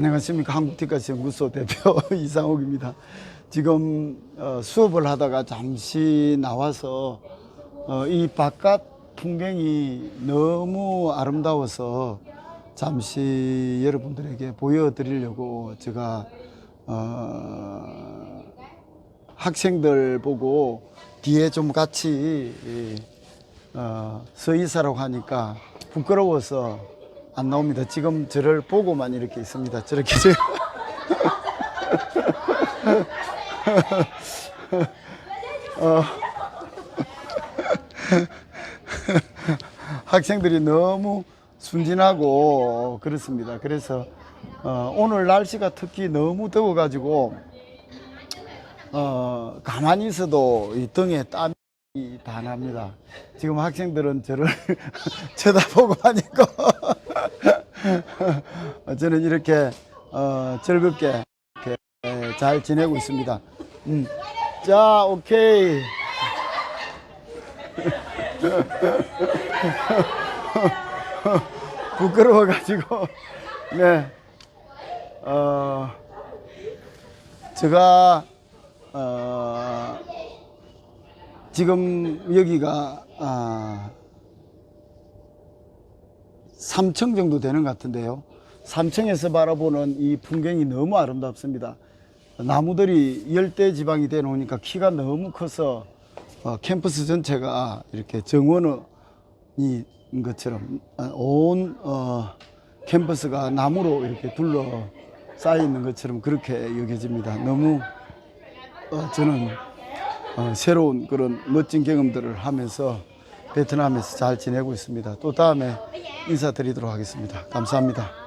안녕하십니까 한국티카스 연구소 대표 이상욱입니다. 지금 어, 수업을 하다가 잠시 나와서 어, 이 바깥 풍경이 너무 아름다워서 잠시 여러분들에게 보여드리려고 제가 어, 학생들 보고 뒤에 좀 같이 이, 어, 서 있으라고 하니까 부끄러워서 안 나옵니다. 지금 저를 보고만 이렇게 있습니다. 저렇게 저 어, 학생들이 너무 순진하고 그렇습니다. 그래서 어, 오늘 날씨가 특히 너무 더워가지고 어, 가만히 있어도 이 등에 땀이 다 납니다. 지금 학생들은 저를 쳐다보고 하니까 어, 저는 이렇게 어, 즐겁게 이렇게 잘 지내고 있습니다. 음. 자, 오케이. 부끄러워가지고, 네. 어, 제가, 어, 지금 여기가, 아, 3층 정도 되는 것 같은데요. 3층에서 바라보는 이 풍경이 너무 아름답습니다. 나무들이 열대 지방이 돼 놓으니까 키가 너무 커서 어, 캠퍼스 전체가 이렇게 정원이 인 것처럼 어, 온 어, 캠퍼스가 나무로 이렇게 둘러 쌓여 있는 것처럼 그렇게 여겨집니다. 너무 어, 저는 어, 새로운 그런 멋진 경험들을 하면서 베트남에서 잘 지내고 있습니다. 또 다음에 인사드리도록 하겠습니다. 감사합니다.